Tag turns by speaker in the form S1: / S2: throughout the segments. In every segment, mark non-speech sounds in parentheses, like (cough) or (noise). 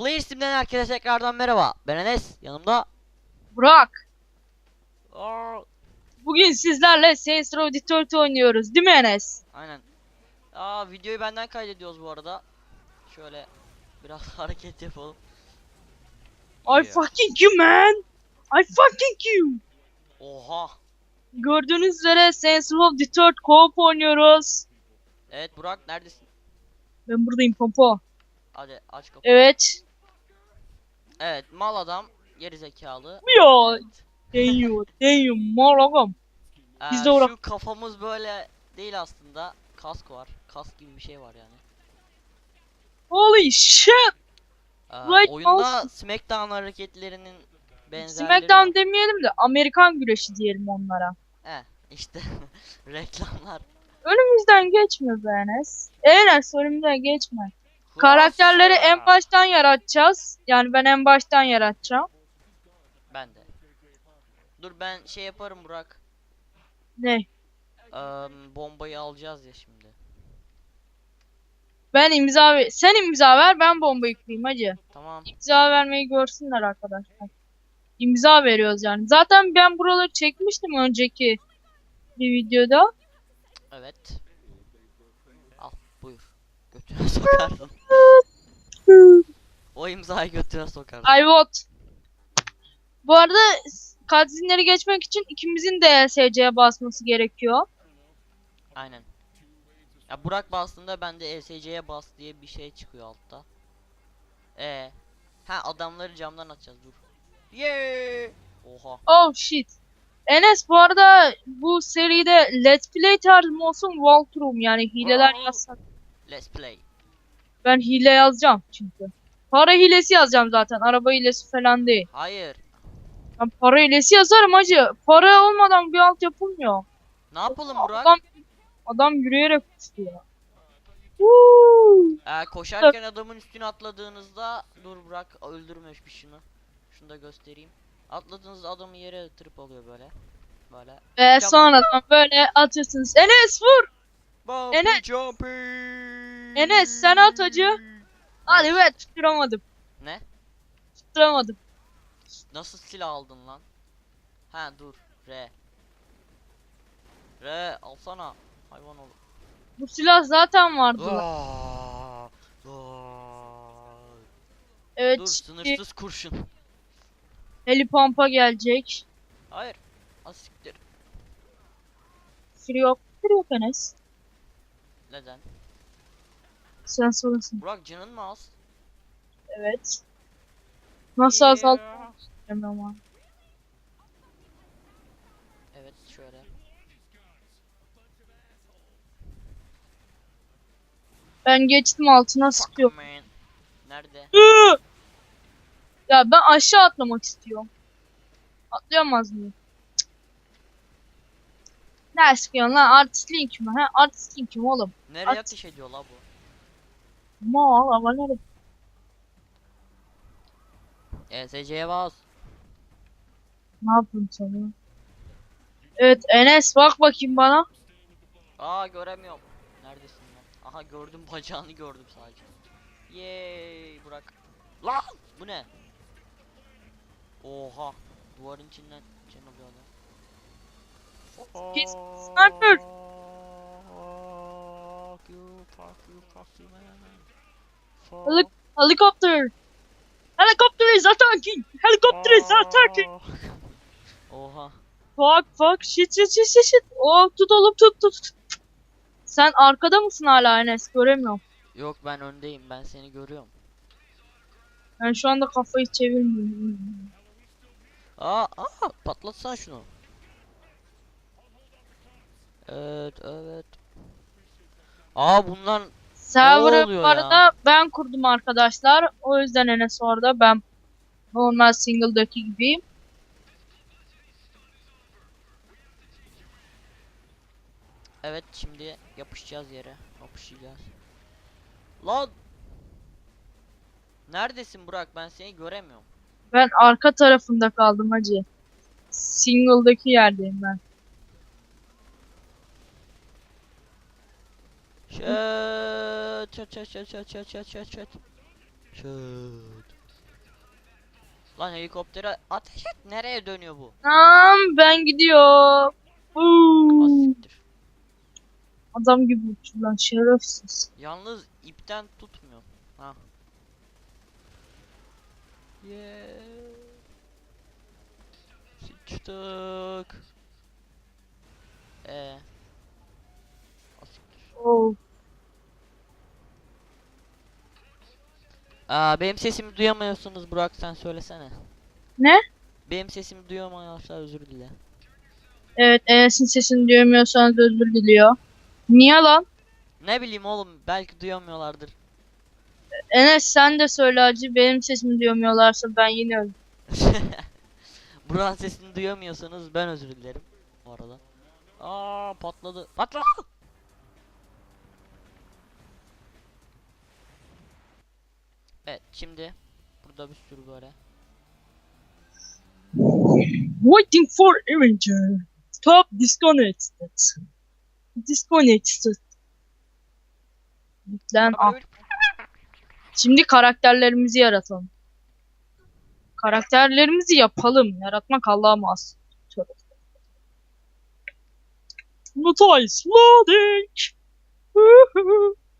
S1: Player Steam'den herkese tekrardan merhaba. Ben Enes. Yanımda
S2: Burak,
S1: Aa,
S2: bugün sizlerle Saints Row Third oynuyoruz değil mi Enes?
S1: aynen. Aa videoyu benden kaydediyoruz bu arada. Şöyle biraz (laughs) hareket yapalım.
S2: I fucking you man! I fucking you!
S1: Oha.
S2: Gördüğünüz üzere Saints Row Third co-op oynuyoruz.
S1: Evet Burak neredesin?
S2: Ben buradayım pompo.
S1: Hadi aç kapıyı.
S2: Evet.
S1: Evet mal adam geri zekalı.
S2: Ya
S1: Evet.
S2: deniyor, deniyor malagam.
S1: Ee,
S2: Biz de uğra-
S1: şu kafamız böyle değil aslında. Kask var. Kask gibi bir şey var yani.
S2: Holy shit!
S1: Ee,
S2: Right
S1: oyunda
S2: mouse.
S1: Smackdown hareketlerinin benzerleri
S2: Smackdown
S1: var.
S2: demeyelim de Amerikan güreşi diyelim onlara.
S1: He işte (laughs) reklamlar.
S2: Önümüzden geçme be Enes. Enes önümüzden geçme. Karakterleri en baştan yaratacağız. Yani ben en baştan yaratacağım.
S1: Ben de. Dur ben şey yaparım Burak.
S2: Ne?
S1: Eee, bombayı alacağız ya şimdi.
S2: Ben imza ver. Sen imza ver ben bomba yükleyeyim hacı.
S1: Tamam.
S2: İmza vermeyi görsünler arkadaşlar. İmza veriyoruz yani. Zaten ben buraları çekmiştim önceki bir videoda.
S1: Evet. Al buyur. Götüne (laughs) sokarsın. O imzayı götüne sokarsın.
S2: I vote. Bu arada cutscene'leri geçmek için ikimizin de ESC'ye basması gerekiyor.
S1: Aynen. Ya Burak bastığında ben de ESC'ye bas diye bir şey çıkıyor altta. Ee. Ha adamları camdan atacağız dur. Yeee. Oha.
S2: Oh shit. Enes bu arada bu seride Let's Play tarzı olsun walkthrough yani hileler
S1: Aa.
S2: yazsak.
S1: Let's play.
S2: Ben hile yazacağım çünkü. Para hilesi yazacağım zaten. Araba hilesi falan değil.
S1: Hayır.
S2: Ben para hilesi yazarım hacı. Para olmadan bir alt yapılmıyor.
S1: Ne yapalım Burak?
S2: Adam, adam yürüyerek uçuyor. Woo!
S1: Ee, koşarken adamın üstüne atladığınızda dur bırak öldürmüş bir şunu. Şunu da göstereyim. Atladığınızda adamı yere yatırıp alıyor böyle. Böyle.
S2: Ve sonradan böyle atıyorsunuz. Enes vur!
S1: Bumpy
S2: Enes-
S1: jumpy.
S2: Enes, sen at hacı. Hadi be tutturamadım.
S1: Ne?
S2: Tutturamadım.
S1: Nasıl silah aldın lan? Ha dur. R. R alsana. Hayvan ol.
S2: Bu silah zaten vardı.
S1: Aa, aa.
S2: Evet
S1: Dur sınırsız kurşun.
S2: helipampa gelecek.
S1: Hayır. Asiktir.
S2: Free yok. Free yok Enes.
S1: Neden?
S2: Sen sorasın.
S1: Burak canın mı az?
S2: Evet. Nasıl
S1: Yeah.
S2: azalttım ama.
S1: Evet şöyle.
S2: Ben geçtim altına sıkıyorum.
S1: man. Nerede?
S2: Ya ben aşağı atlamak istiyorum. Atlayamaz mıyım? Ne sıkıyorsun lan? Artistliğin kim? Ha? Artistliğin kim oğlum?
S1: Nereye
S2: At.
S1: ateş ediyor la bu?
S2: Mal ama nerede?
S1: ESC'ye bas.
S2: Ne yapayım sana? Evet Enes bak bakayım bana.
S1: Aa göremiyorum. Neredesin lan? Aha gördüm bacağını gördüm sadece. Yay Burak. Lan bu ne? Oha. Duvarın içinden can alıyor adam.
S2: Kes- sniper.
S1: Fuck you, fuck you, fuck man.
S2: Helik- Helicopter. Helicopter is attacking. Helicopter is attacking.
S1: Oha.
S2: Fuck fuck shit shit shit shit shit. Oh tut oğlum tut tut. Sen arkada mısın hala Enes? Göremiyorum.
S1: Yok ben öndeyim ben seni görüyorum.
S2: Ben şu anda kafayı çevirmiyorum.
S1: Aa, aa patlatsan şunu. Evet evet. Aa bunlar
S2: Server'ı bu arada ben kurdum arkadaşlar. O yüzden Enes orada. Ben normal single'daki gibiyim.
S1: evet şimdi yapışacağız yere. Yapışacağız. Lan Neredesin Burak? Ben seni göremiyorum.
S2: Ben arka tarafında kaldım hacı. Single'daki yerdeyim ben.
S1: Şöt, çat çat çat çat çat çat çat çat. Şut. Lan helikoptere ateş et. Nereye dönüyor bu?
S2: Tamam ben gidiyorum.
S1: Asiktir.
S2: Adam gibi uçuyor lan şerefsiz.
S1: Yalnız ipten tutmuyor. Ha. Yeah. Sıçtık. Ee. Asiktir.
S2: Oh.
S1: Aa, benim sesimi duyamıyorsunuz Burak sen söylesene.
S2: Ne?
S1: Benim sesimi duyamıyorlar özür dile.
S2: Evet Enes'in sesini duyamıyorsanız özür diliyor. Niye lan?
S1: Ne bileyim oğlum belki duyamıyorlardır.
S2: Enes sen de söyle acı benim sesimi duyamıyorlarsa ben yine özür (laughs)
S1: Burak'ın sesini duyamıyorsanız ben özür dilerim. Bu arada. Aa patladı. Patla. Evet şimdi burada bir sürü böyle.
S2: Waiting for Avenger. Stop disconnected. Disconnected. Lan ah. Şimdi karakterlerimizi yaratalım. Karakterlerimizi yapalım. Yaratmak Allah'a mahsus. Tövbe. Notice loading.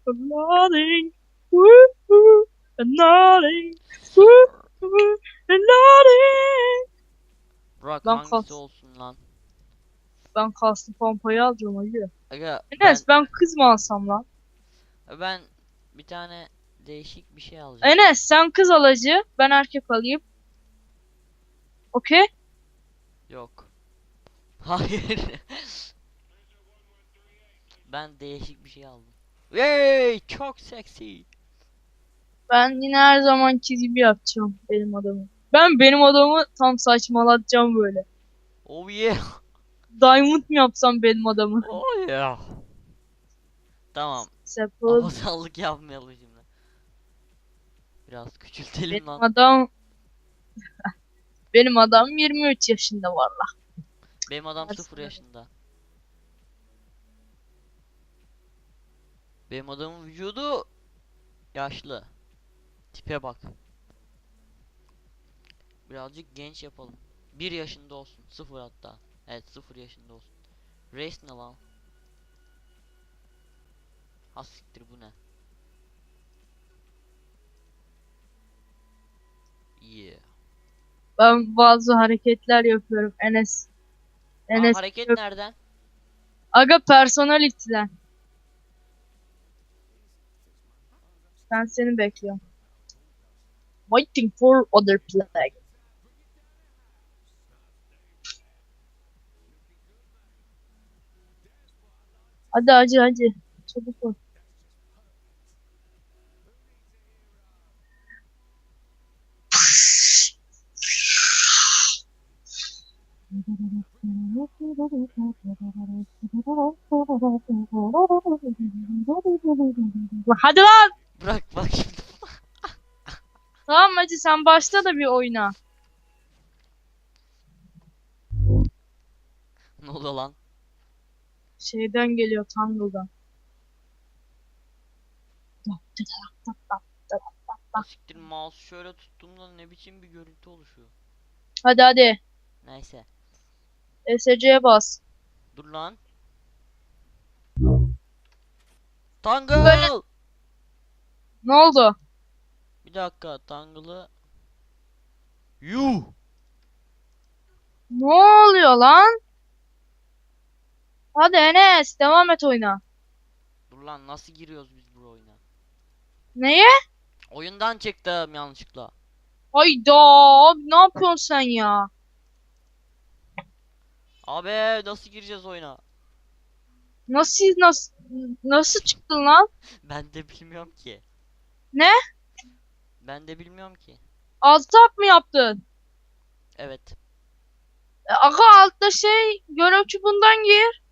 S2: Loading. Woohoo. Loading.
S1: Burak
S2: Lan
S1: hangisi
S2: kas.
S1: olsun lan?
S2: Ben kaslı pompayı alacağım acı.
S1: Aga ben,
S2: Enes ben kız mı alsam lan?
S1: ben bir tane değişik bir şey alacağım.
S2: Enes sen kız alacı. Ben erkek alayım. Okey?
S1: Yok. (laughs) Hayır. ben değişik bir şey aldım. Yay! Çok seksi.
S2: Ben yine her zaman gibi yapacağım benim adamı. Ben benim adamı tam saçmalatacağım böyle.
S1: Oh yeah.
S2: Diamond mı yapsam benim adamı?
S1: Oh yeah. Tamam.
S2: Sepul.
S1: Yapmayalım şimdi. Biraz küçültelim
S2: Benim
S1: lan.
S2: adam... (laughs) benim adam 23 yaşında valla.
S1: Benim adam
S2: Hadi
S1: 0
S2: söyle.
S1: yaşında. Benim adamın vücudu yaşlı. Tipe bak. Birazcık genç yapalım. 1 yaşında olsun. 0 hatta. Evet 0 yaşında olsun. Race ne lan? Ha siktir bu ne? Yeah.
S2: Ben bazı hareketler yapıyorum Enes.
S1: Aa,
S2: Enes.
S1: hareket
S2: yok.
S1: nereden?
S2: Aga personality'den. Ben seni bekliyorum. Waiting for other play. Hadi hadi hadi. Çabuk ol. Hadi lan.
S1: Bırak bak.
S2: Tamam hadi sen başla da bir oyna.
S1: ne oluyor lan?
S2: Şeyden geliyor Tangle'dan.
S1: Siktir mouse şöyle tuttuğumda ne biçim bir görüntü oluşuyor.
S2: Hadi hadi.
S1: Neyse.
S2: SC'ye bas.
S1: Dur lan. Tangle!
S2: Böyle- Ne oldu?
S1: Bir dakika Tangle'ı Yuh!
S2: Ne oluyor lan? Hadi Enes devam et oyna.
S1: Dur lan nasıl giriyoruz biz bu oyuna?
S2: Neye?
S1: Oyundan çıktım yanlışlıkla.
S2: Hayda abi ne yapıyorsun sen ya?
S1: Abi nasıl gireceğiz oyuna?
S2: Nasıl nasıl nasıl çıktın lan?
S1: Ben de bilmiyorum ki.
S2: Ne?
S1: Ben de bilmiyorum ki.
S2: Alt tab mı yaptın?
S1: Evet.
S2: E, Aga altta şey görev çubuğundan gir.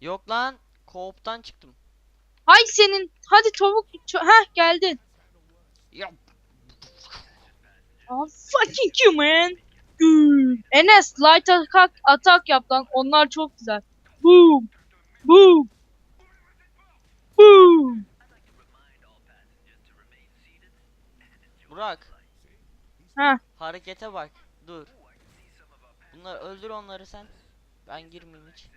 S1: Yok lan. Co-op'tan çıktım.
S2: Hay senin. Hadi çabuk. Ç- Heh geldin.
S1: Ya
S2: Oh, fucking you man. Enes light attack, attack yap lan. Onlar çok güzel. Boom. Boom. Boom.
S1: Burak.
S2: Ha.
S1: Harekete bak. Dur. Bunları öldür onları sen. Ben girmeyeyim hiç.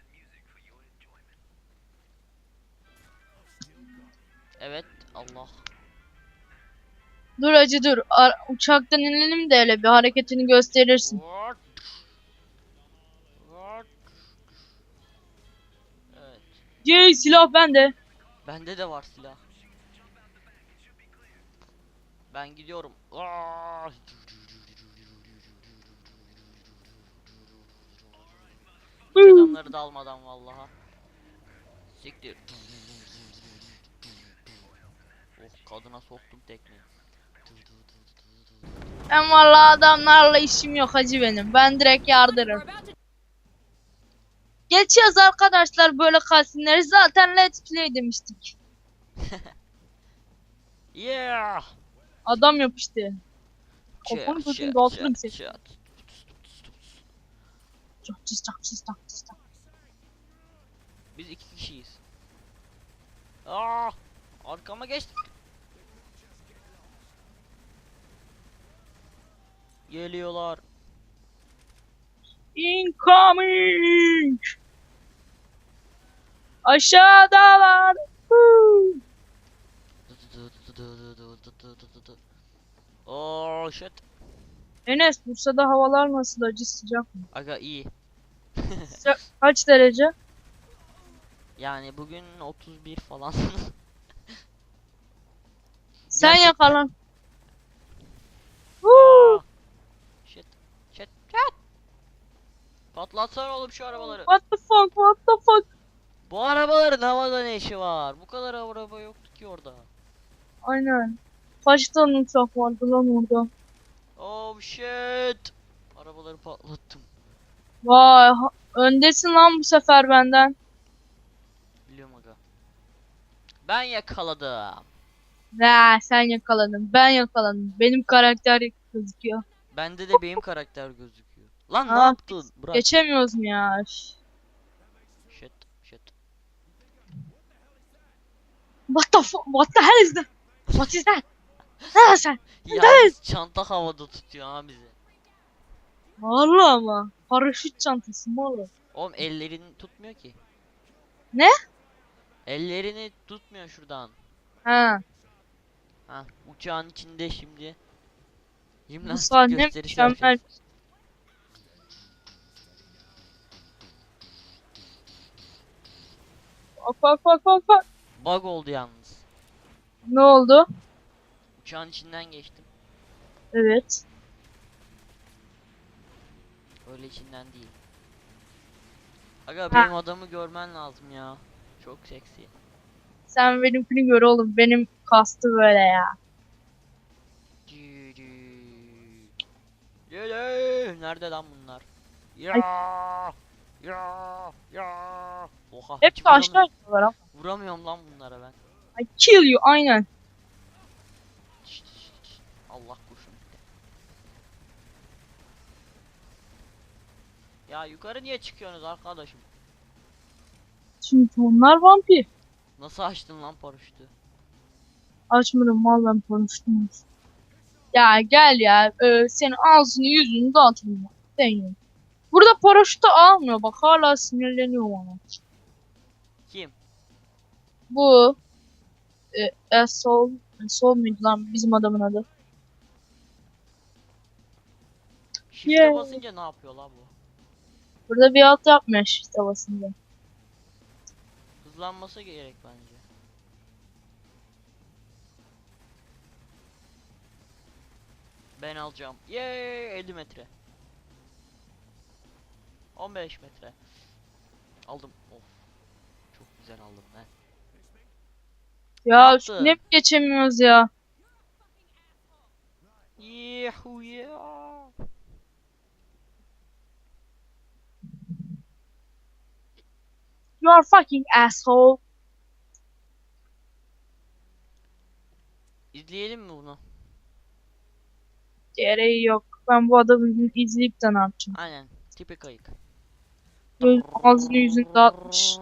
S1: Evet. Allah.
S2: Dur acı dur. Ar- uçaktan inelim de hele bir hareketini gösterirsin.
S1: What? What? Evet.
S2: Yey silah bende.
S1: Bende de var silah. Ben gidiyorum. Aa! Hiç adamları da almadan vallaha. Siktir. Oh kadına soktum tekmeyi.
S2: Ben vallahi adamlarla işim yok hacı benim. Ben direkt yardırırım. Geçiyoruz arkadaşlar böyle kalsinleri. Zaten let's play demiştik. (laughs)
S1: Yeah.
S2: Adam yapıştı.
S1: Shit,
S2: Kafanı gözünü dağıtırım seni. tak çiz tak çiz tak.
S1: Biz iki kişiyiz. Aa! Arkama geçti. Geliyorlar.
S2: Incoming! Aşağıda var.
S1: Oh shit.
S2: Enes Bursa'da havalar nasıl acı sıcak mı?
S1: Aga iyi. (laughs)
S2: Kaç derece?
S1: Yani bugün 31 falan. (laughs)
S2: Sen
S1: Gerçekten.
S2: yakalan. Huu.
S1: shit. Shit. Shit. Patlatsana oğlum şu arabaları.
S2: What the fuck? What the fuck?
S1: Bu arabaların havada ne işi var? Bu kadar araba yoktu ki orada.
S2: Aynen. Kaç tane uçak vardı lan orada?
S1: Oh shit. Arabaları patlattım.
S2: Vay ha- öndesin lan bu sefer benden.
S1: Biliyorum aga. Ben yakaladım.
S2: Ne sen yakaladın ben yakaladım. Benim karakter gözüküyor.
S1: Bende de benim karakter gözüküyor. Lan ne
S2: Aa,
S1: yaptın? Bırak.
S2: Geçemiyoruz mu ya? Üf.
S1: Shit. Shit.
S2: What the fuck? What the hell is that? What is that? Ne sen?
S1: Yalnız çanta havada tutuyor ha bizi.
S2: Vallahi ama. Paraşüt çantası mı oğlum?
S1: Oğlum ellerini tutmuyor ki.
S2: Ne?
S1: Ellerini tutmuyor şuradan.
S2: Ha.
S1: Ha uçağın içinde şimdi. Jimnastik
S2: sahne
S1: gösterisi
S2: mükemmel.
S1: yapacağız.
S2: Bak bak bak bak bak.
S1: Bug oldu yalnız.
S2: Ne oldu?
S1: Uçağın içinden geçtim.
S2: Evet.
S1: Öyle içinden değil. Aga benim adamı görmen lazım ya. Çok seksi.
S2: Sen benimkini gör oğlum. Benim kastı böyle ya.
S1: Nerede lan bunlar? Ya! Ya! Ya! Oha.
S2: Hep
S1: vuramıyorum.
S2: ama.
S1: Vuramıyorum lan bunlara ben.
S2: I kill you aynen.
S1: Allah kurşun. Ya yukarı niye çıkıyorsunuz arkadaşım?
S2: Çünkü onlar vampir.
S1: Nasıl açtın lan paraşütü?
S2: Açmadım vallahi konuştum. Ya gel ya. Ee, senin ağzını yüzünü dağıtırım. Deniyorum. Burada paraşütü almıyor. Bak hala sinirleniyorum ona.
S1: Kim?
S2: Bu e, Esol Esol muydu lan bizim adamın adı?
S1: Shift'e
S2: Yeah.
S1: basınca ne yapıyor lan bu?
S2: Burada bir alt yapmıyor işte basında.
S1: Hızlanması gerek bence. Ben alacağım. Yeee 50 metre. 15 metre. Aldım. Of. Çok güzel aldım ben.
S2: Ya ne geçemiyoruz ya.
S1: Yehu ya.
S2: You are fucking asshole.
S1: İzleyelim mi bunu?
S2: Gereği yok. Ben bu adamı izleyip de ne yapacağım?
S1: Aynen. Tipi kayık.
S2: Göz, ağzını yüzünü dağıtmış.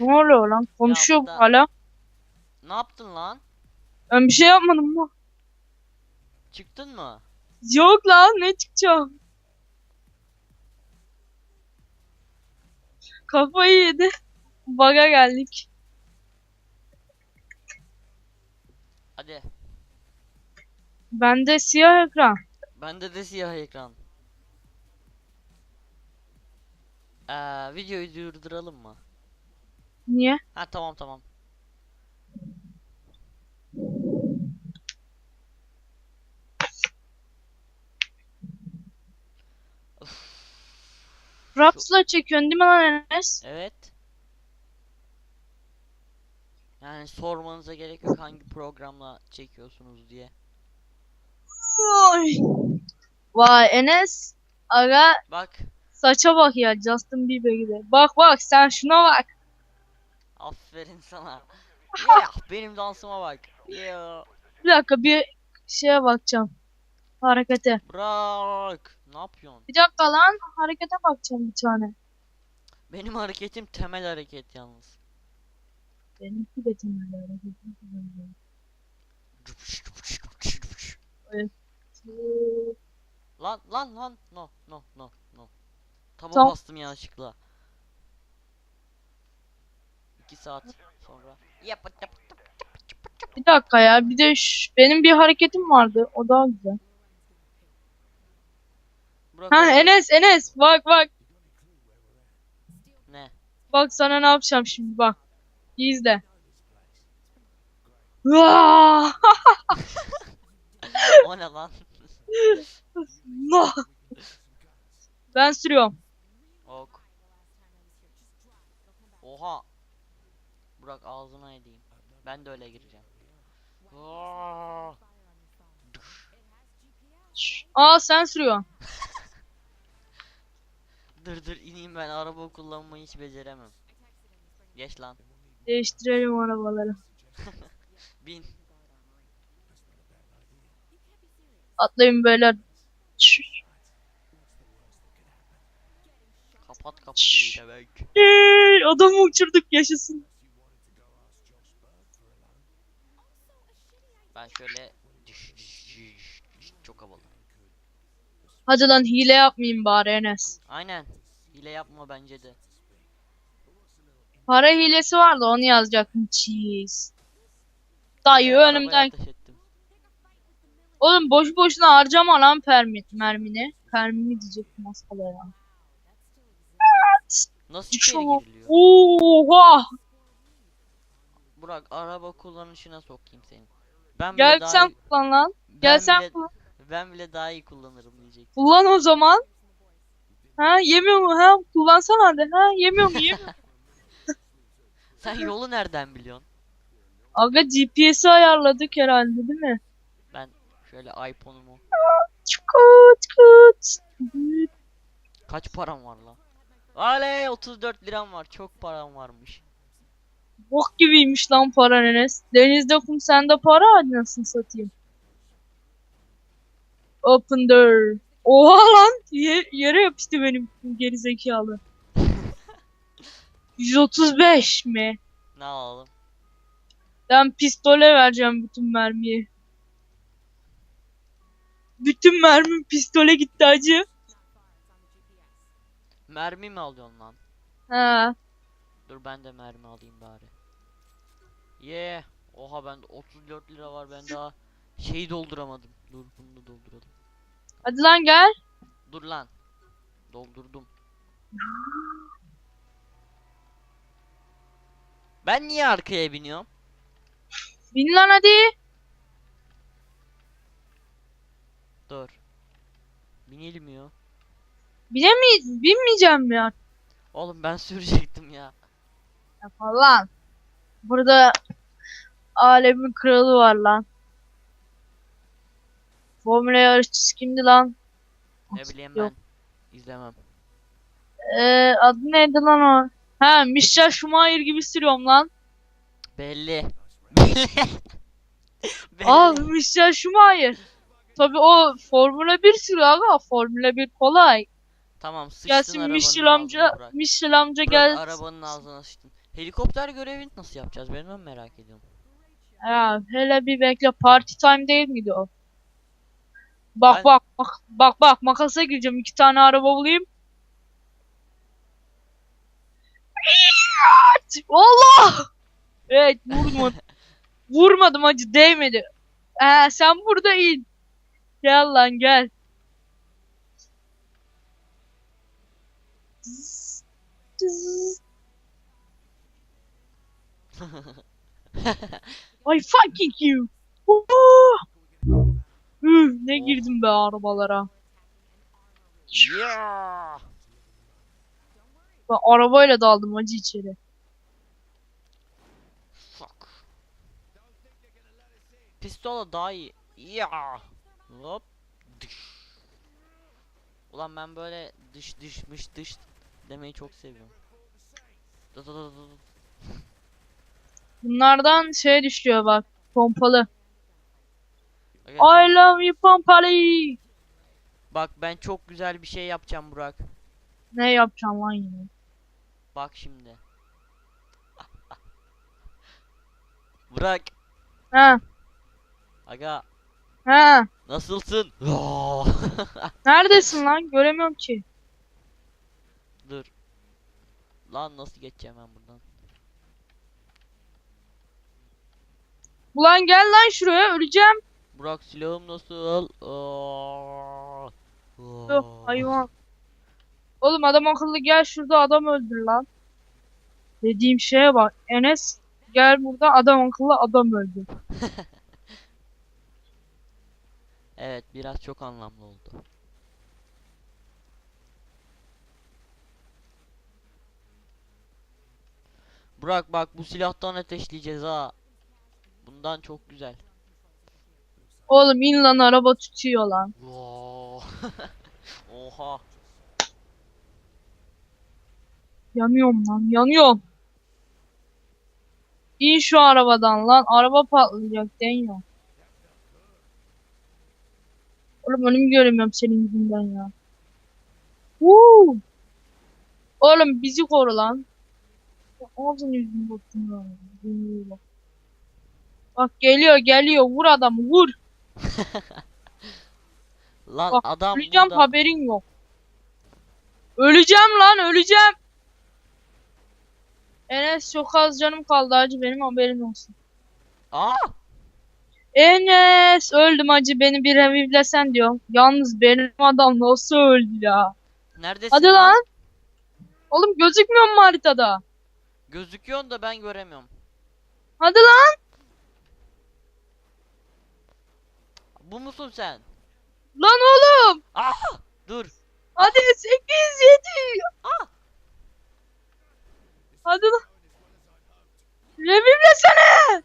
S2: Ne oluyor lan? Konuşuyor bu hala.
S1: Ne yaptın lan?
S2: Ben bir şey yapmadım mı?
S1: Çıktın mı?
S2: Yok lan ne çıkacağım? Kafayı yedi. Baga geldik.
S1: Hadi.
S2: Bende siyah ekran.
S1: Bende de siyah ekran. Ee, videoyu durduralım mı?
S2: Niye?
S1: Ha tamam tamam.
S2: Raps'la çekiyorsun değil mi lan Enes?
S1: evet. Yani sormanıza gerek yok hangi programla çekiyorsunuz diye.
S2: Vay Enes. Aga
S1: Bak,
S2: saça bak ya Justin Bieber gibi. Bak bak sen şuna bak.
S1: Aferin sana. Yeah, benim dansıma bak. Yeah.
S2: Bir dakika bir şeye bakacağım. Harekete.
S1: Bırak. Ne yapıyorsun?
S2: Bir dakika lan harekete bakacağım bir tane.
S1: Benim hareketim temel hareket yalnız.
S2: Benimki de temel hareketim.
S1: Lan lan lan no no no no. Taba
S2: Tamam.
S1: bastım yanlışlıkla. 2 saat sonra. Yap yap.
S2: Bir dakika ya bir de şu- benim bir hareketim vardı. O daha güzel.
S1: Burak
S2: Ha Enes Enes bak bak.
S1: Ne?
S2: Bak sana ne yapacağım şimdi bak. İyi izle. (laughs) Vaa! (laughs)
S1: o ne lan? (laughs)
S2: No. Ben sürüyorum.
S1: Ok. Oha. Burak ağzına edeyim. Ben de öyle gireceğim. Aa!
S2: Sen sürüyorsun. (laughs)
S1: Dur dur ineyim ben araba kullanmayı hiç beceremem. Geç lan.
S2: Değiştirelim arabaları. (laughs)
S1: Bin.
S2: Atlayın beyler.
S1: Kapat kapıyı demek.
S2: Yey, Adamı uçurduk yaşasın.
S1: Ben şöyle düş, düş, düş, düş, çok havalı.
S2: Hadi lan hile yapmayayım bari Enes.
S1: Aynen. Hile yapma bence de.
S2: Para hilesi vardı onu yazacaktım. Cheese. Dayı
S1: Arabaya
S2: önümden.
S1: ateş ettim.
S2: Oğlum boş boşuna harcama lan permit mermini. Permini diyecektim kala ya.
S1: Nasıl içeri giriliyor?
S2: Oha!
S1: Burak araba kullanışına sokayım seni. Ben bile
S2: Gel
S1: daha
S2: sen
S1: iyi,
S2: kullan lan.
S1: ben
S2: Gel sen
S1: bile,
S2: kullan.
S1: ben bile daha iyi kullanırım diyecek.
S2: Kullan o zaman. Ha yemiyor mu? Ha kullansana hadi. Ha yemiyor mu? Yemiyor. (laughs) (laughs)
S1: Sen yolu nereden biliyorsun?
S2: Aga GPS'i ayarladık herhalde değil mi?
S1: Ben şöyle iPhone'umu.
S2: Çıkıt çıkıt.
S1: Kaç param var lan? Aley 34 liram var. Çok param varmış.
S2: Bok gibiymiş lan para Enes. Denizde kum sende para hadi nasıl satayım. Open door. Oha lan ye- yere yapıştı benim gerizekalı. (laughs) 135 mi?
S1: Ne alalım?
S2: Ben pistole vereceğim bütün mermiyi. Bütün mermim pistole gitti acı.
S1: Mermi mi alıyorsun lan?
S2: Ha.
S1: Dur ben de mermi alayım bari. Yeah. Oha bende 34 lira var ben daha şeyi dolduramadım. Dur bunu da dolduralım.
S2: Hadi lan gel.
S1: Dur lan. Doldurdum. Ben niye arkaya biniyorum?
S2: Bin lan hadi.
S1: Dur. Binilmiyor.
S2: Binemeyiz. Binmeyeceğim ya.
S1: Oğlum ben sürecektim ya.
S2: Ya falan. Burada alemin kralı var lan. Formula yarışçısı kimdi lan?
S1: Ne bileyim
S2: Yok.
S1: ben. İzlemem.
S2: Ee, adı neydi lan o? Ha, Michel Schumacher gibi sürüyorum lan.
S1: Belli. (laughs) Belli. (laughs)
S2: Aa, Michel Schumacher. Tabii o Formula 1 sürüyor aga. Formula 1 kolay.
S1: Tamam sıçtın
S2: Gelsin Michel amca. Michel amca gel.
S1: arabanın ağzına sıçtın. Helikopter görevini nasıl yapacağız? Ben onu merak ediyorum.
S2: Ya hele bir bekle party time değil miydi o? Bak
S1: Ben-
S2: bak bak bak bak makasa gireceğim iki tane araba bulayım. Allah! Evet vurmadım. (laughs) Vurmadım acı değmedi. Ee, sen burada in. Gel lan gel. Zzz, zzz. (laughs) I fucking you. Üh, ne girdim be arabalara.
S1: yeah.
S2: Ben arabayla daldım acı içeri.
S1: Fuck. Pistola daha iyi. Ya. Hop. Dış. Ulan ben böyle dış dışmış dış demeyi çok seviyorum. Dı dı dı dı.
S2: Bunlardan şey düşüyor bak. Pompalı.
S1: Aga,
S2: I love you pompalı.
S1: Bak ben çok güzel bir şey yapacağım Burak.
S2: Ne yapacağım lan yine?
S1: Bak şimdi. (laughs) Burak.
S2: Ha
S1: Aga
S2: ha.
S1: nasılsın? (laughs)
S2: Neredesin lan? Göremiyorum ki.
S1: Dur. Lan nasıl geçeceğim ben buradan?
S2: Ulan gel lan şuraya öleceğim.
S1: Burak silahım nasıl? Aa.
S2: Yok
S1: Aa.
S2: hayvan. Oğlum adam akıllı gel şurada adam öldür lan. Dediğim şeye bak. Enes gel burada adam akıllı adam öldür. (laughs)
S1: Evet biraz çok anlamlı oldu. Burak bak bu silahtan ateşleyeceğiz ha. Bundan çok güzel.
S2: Oğlum in lan araba tutuyor lan.
S1: Oo. (laughs) Oha.
S2: Yanıyorum lan yanıyorum. İn şu arabadan lan. Araba patlayacak deniyor. Oğlum önümü göremiyorum senin yüzünden ya. Woo! Oğlum bizi koru lan. Ağzını yüzünü baktım ya. Bilmiyorum. Bak geliyor geliyor vur adamı vur. (laughs)
S1: Lan
S2: Bak
S1: adam
S2: öleceğim
S1: burada.
S2: haberin yok. Öleceğim lan öleceğim. Enes çok az canım kaldı acı benim haberin olsun.
S1: Aa!
S2: Enes öldüm acı beni bir revivelesen diyor. Yalnız benim adam nasıl öldü ya.
S1: Neredesin
S2: Hadi lan. Oğlum gözükmüyor mu haritada?
S1: Gözüküyorsun da ben göremiyorum.
S2: Hadi lan.
S1: Bu musun sen?
S2: Lan oğlum.
S1: Aa! Dur.
S2: Hadi 8 7. Hadi lan. Revivelesene.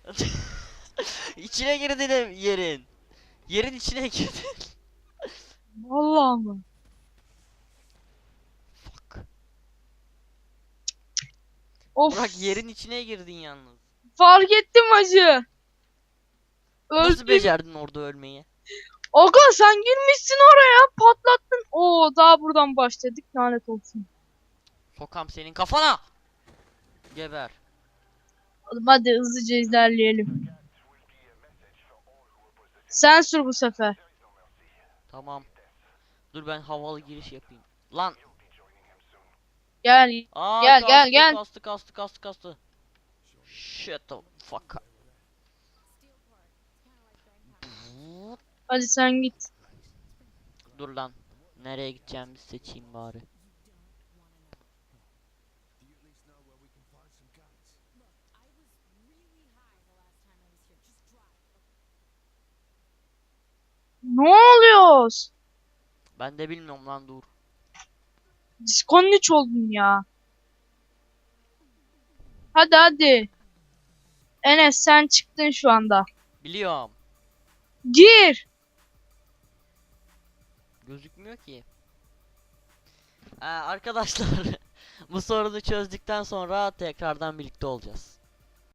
S2: (laughs)
S1: içine girdin yerin. Yerin içine girdin.
S2: Vallahi mı?
S1: Fuck.
S2: Of.
S1: Burak yerin içine girdin yalnız.
S2: Fark ettim acı.
S1: Nasıl
S2: Öldüm.
S1: becerdin orada ölmeyi?
S2: Aga sen girmişsin oraya patlattın. Oo daha buradan başladık lanet olsun.
S1: Sokam senin kafana. Geber.
S2: Oğlum hadi hızlıca ilerleyelim. Sen sür bu sefer.
S1: Tamam. Dur ben havalı giriş yapayım. Lan.
S2: Gel.
S1: Aa,
S2: Gel,
S1: kastı,
S2: gel, gel.
S1: Kastı kastı kastı kastı. Shut the fuck up.
S2: Hadi sen git.
S1: Dur lan. Nereye gideceğimi seçeyim bari.
S2: Ne oluyor?
S1: Ben de bilmiyorum lan dur.
S2: Disconnect oldun ya. Hadi hadi. Enes sen çıktın şu anda.
S1: Biliyorum.
S2: Gir.
S1: Gözükmüyor ki. Ee, arkadaşlar (laughs) bu sorunu çözdükten sonra tekrardan birlikte olacağız.